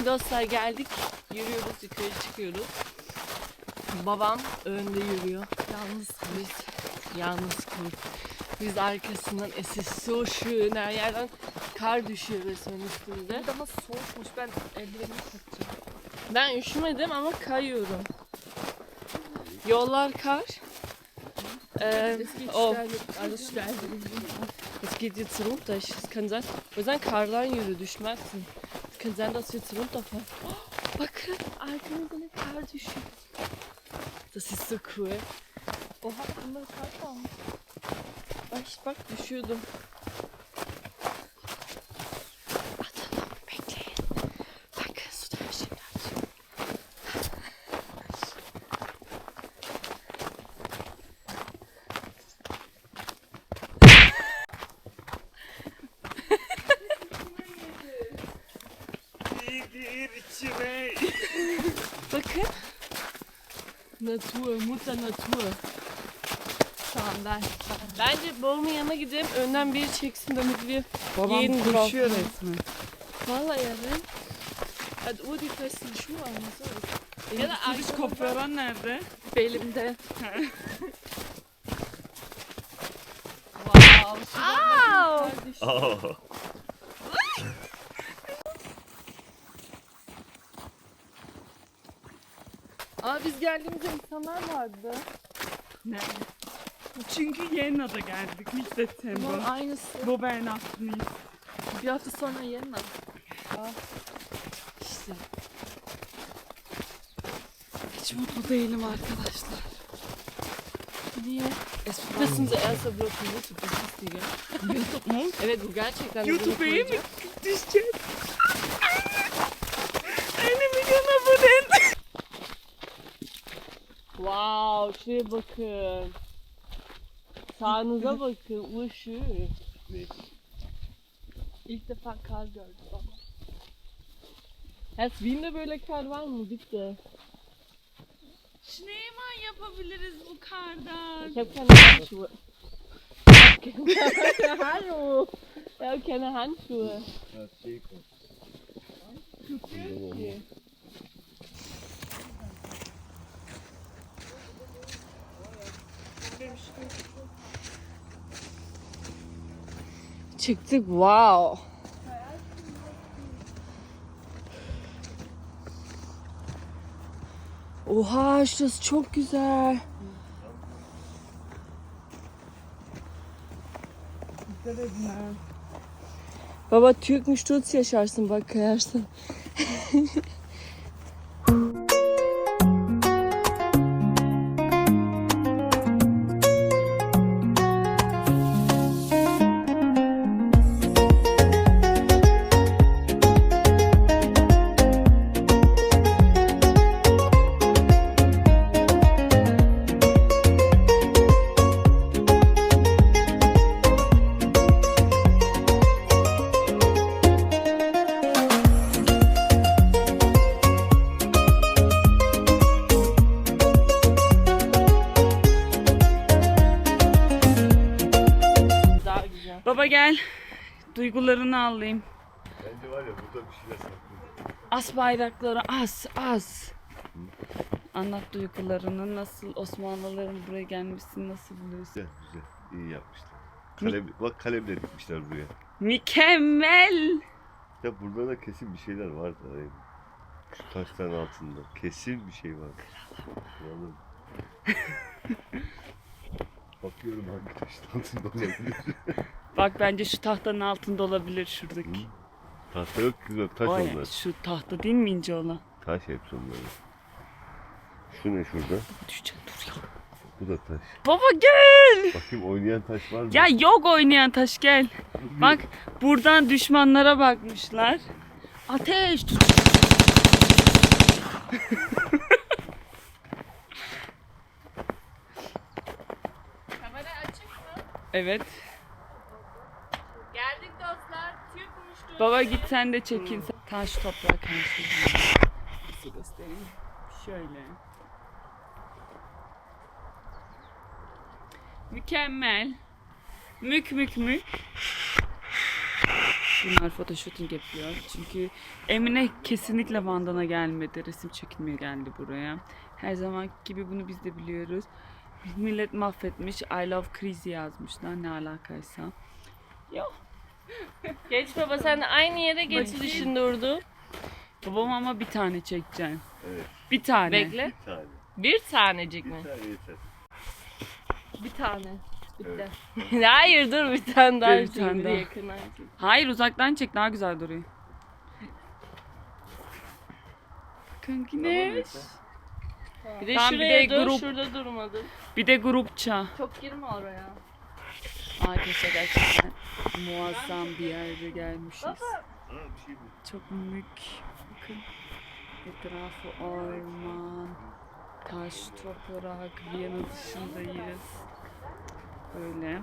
Şimdi dostlar geldik. Yürüyoruz yukarı çıkıyoruz. Babam önde yürüyor. Yalnız biz yalnız kurt. Biz arkasından es ist so schön. Her yerden kar düşüyor resmen üstümüze. Ama soğukmuş. Ben eldivenimi takacağım. Ben üşümedim ama kayıyorum. Yollar kar. Ee, oh, Alles schnell. es geht jetzt runter. Ich- Es kann sein, o yüzden kardan yürü düşmezsin. Es kann sein, dass wir jetzt runterfallen. Oh, bakın arkamızda ne kar düşüyor. Das ist so cool. Oha bunları kart almış. Ay bak düşüyordum. Atalım Bakın. Natur, mutter Natur. Ben. Bence babamın yanına gidelim. Önden biri çeksin damit wir Babam jeden koşuyor drauf- resmen. Vallahi ya ben. Ur die festen Schuhe an. Ya da bak. kopyaran nerede? Belimde. Wow. Au! Oh. Aa biz geldiğimizde insanlar vardı. Nerede? Çünkü Yena'da geldik ilk Bunun September. aynısı. Bu Bernard'lıyız. Bir hafta sonra yerine. İşte. Hiç mutlu değilim arkadaşlar. Niye? Das ist unser erster Vlog für YouTube. Mu? Evet bu gerçekten. YouTube'a koyacağım. düşeceğiz? Şuraya bakın. Sağınıza bakın. Uşu. İlk defa kar gördüm ama. Her Wien'de böyle kar var mı? Bitti. Schneemann yapabiliriz bu kardan. Ich habe keine Handschuhe. Hallo. Ich habe keine Handschuhe. Okay. Çıktık wow. Oha şurası çok güzel. Baba Türkmüş tut yaşarsın bak kayarsın. Duygularını alayım. Bence var ya burada bir şeyler saklı. As bayrakları as as. Anlat duygularını nasıl Osmanlıların buraya gelmesini nasıl buluyorsun? Güzel güzel. İyi yapmışlar. Kalem, bak kalemle dikmişler buraya. Mükemmel. Ya burada da kesin bir şeyler vardı. Yani şu taşların altında. Kesin bir şey var. Kralım. Bakıyorum hangi taşın altında olabilir. Bak bence şu tahtanın altında olabilir şuradaki. Tahta yok ki taş Vay, onlar. şu tahta değil mi ince olan? Taş hepsi onların. Şu ne şurada? Düşeceğim dur ya. Bu da taş. Baba gel. Bakayım oynayan taş var mı? Ya yok oynayan taş gel. Bak buradan düşmanlara bakmışlar. Ateş tut. Kamera açık mı? Evet. Geldik dostlar. Türkmüş Baba git sen de çekin. Taş toprak. Nasıl göstereyim? Şöyle. Mükemmel. Mük mük mük. Bunlar photoshooting yapıyor. Çünkü Emine kesinlikle Vandan'a gelmedi. Resim çekilmeye geldi buraya. Her zaman gibi bunu biz de biliyoruz. Millet mahvetmiş. I love crazy yazmışlar. Ne alakaysa. Yok. Geç baba sen aynı yere geçilişin durdu. Babam ama bir tane çekeceksin. Evet. Bir tane. Bekle. Bir tane. Bir tanecik Bir mi? tane yeter. Bir tane. Bitti. Evet. Hayır dur bir tane daha Bir tane bir de daha. yakından çek. Hayır uzaktan çek daha güzel duruyor. Kankine. Bir de Tamam, bir şuraya de dur, grup. şurada durmadın. Bir de grupça. Çok girme oraya. Arkadaşlar gerçekten muazzam bir yerde gelmişiz. Bir şey bu. Çok mük. Bakın. Etrafı orman. Taş, toprak. Viyana dışındayız. Böyle.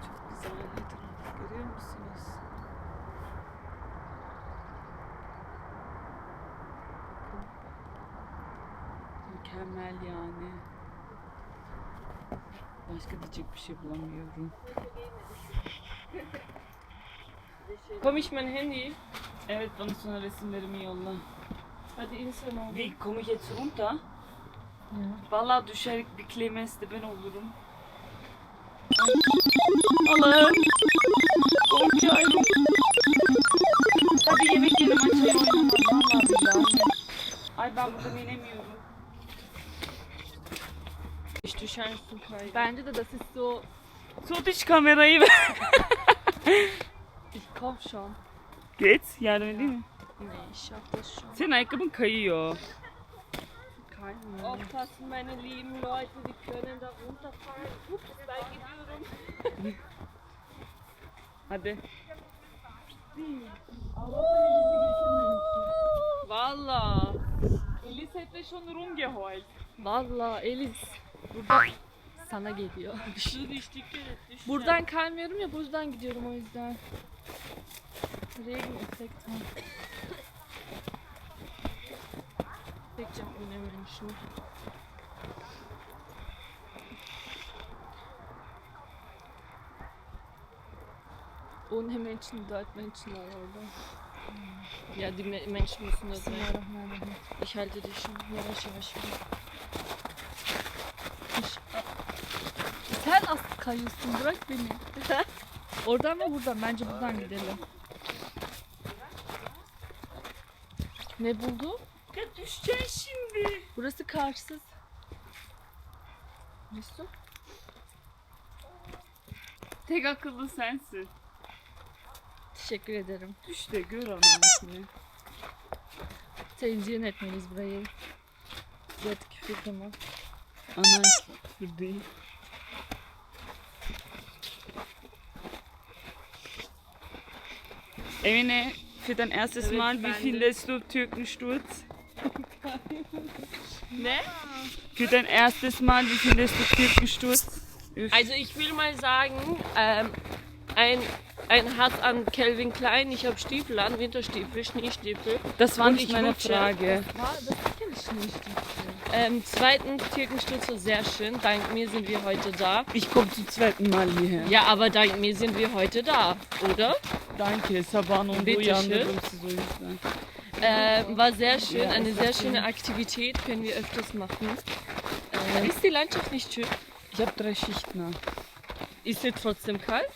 Çok güzel etraf. Görüyor musunuz? Bakın. Mükemmel yani. Başka diyecek bir şey bulamıyorum. Komm ich mein Handy? Evet bana sonra resimlerimi yolla. Hadi insan ol. Wie komme ich jetzt runter? Vallahi düşer bir Clemens de ben olurum. Allah'ım. Korkuyorum. Hadi yemek yedim açayı oynamam. Vallahi billahi. Ay ben buradan inemiyorum. Düşersin kaydı. Bence de das ist so... Tut hiç kamerayı ver. Ich komm schon. Geç yardım edeyim mi? Schaff das schon. Senin ayakkabın kayıyor. Kein Aufpassen meine lieben Leute, die können da runterfallen. Ups, ben gidiyorum. Hadi. Valla. Elis hätte schon rumgeheult. Valla Elis. Burada sana geliyor. Şu düştük düştü. Buradan kaymıyorum ya buradan gidiyorum o yüzden. Regen effekt var. Bekçem önemli şu. Ohne Menschen, dort Menschen var orada. Menschen müssen das sein. Bismillahirrahmanirrahim. Ich halte dich schon yavaş yavaş. Sen kayıyorsun bırak beni. Oradan mı buradan? Bence buradan gidelim. Ne buldu? Ya düşeceksin şimdi. Burası karsız. Resul. Tek akıllı sensin. Teşekkür ederim. Düş de gör anasını. Tenzih etmeliyiz burayı. Ziyet küfür tamam. Ana küfür değil. Emine, für dein erstes Mal, wie findest du Türkensturz? Ne? Für dein erstes Mal, wie findest du Türkensturz? Also ich will mal sagen, ähm, ein, ein Hass an Calvin Klein. Ich habe Stiefel an, Winterstiefel, Schneestiefel. das war nicht ich meine rutsche. Frage. War, das kenne ich nicht. Ähm, zweitens, Türkensturz war sehr schön. Dank mir sind wir heute da. Ich komme zum zweiten Mal hierher. Ja, aber dank mir sind wir heute da, oder? Danke, sabahın olduğu Bitte uyandırdım sizi o yüzden. Ähm, war sehr schön, eine sehr schöne Aktivität, können wir öfters machen. Äh, ist die Landschaft nicht schön? Ich habe drei Schichten. Ist jetzt trotzdem kalt?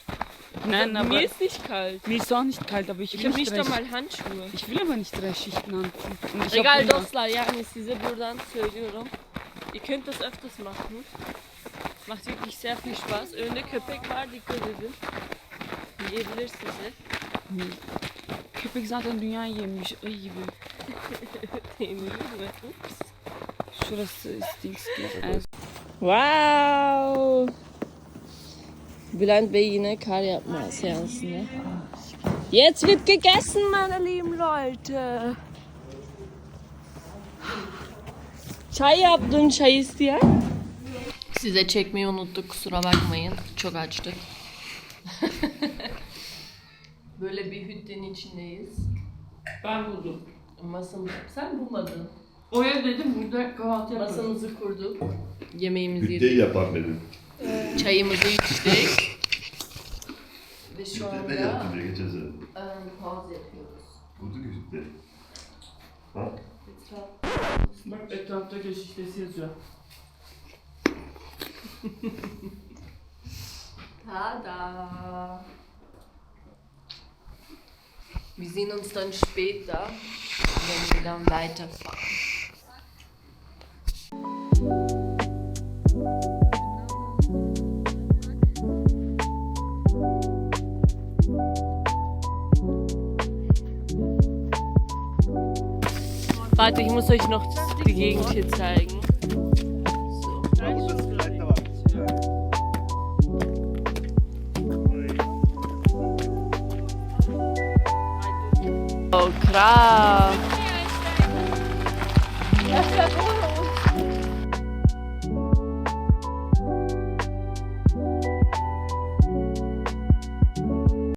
Nein, aber Mir ist nicht kalt. mir ist auch nicht kalt, aber ich will Ich habe nicht nicht drei einmal Handschuhe. Ich will aber nicht drei Schichten anziehen. Und ich hab Egal Hunger. dostlar yani size buradan söylüyorum. Ihr könnt das öfters machen. Macht wirklich sehr viel Spaß. Önde köpek var dikkat edin. Yiyebilir sizi. Köpek zaten dünyayı yemiş. Ayı gibi. Peynirli mi? Ups. Şurası Stingsky. Wow. Bülent Bey yine kar yapma seansında. Jetzt wird gegessen, meine lieben Leute. Çay yaptım, çay isteyen. Size çekmeyi unuttuk, kusura bakmayın. Çok açtık. Böyle bir hüttenin içindeyiz. Ben buldum. Masamız... Sen bulmadın. O ev dedim burada kahvaltı Masamızı kurduk. Yemeğimizi Hüddeyi yedik. yapan benim. Çayımızı içtik. şu Ne anda yaptın diye geçen sene? ähm, Pause yapıyoruz. Kutu gitti. Ha? Bak etrafta geçiştesi yazıyor. Tada! Wir sehen uns dann später, wenn wir dann weiterfahren. Warte, ich muss euch noch die Gegend hier zeigen. Oh, krass.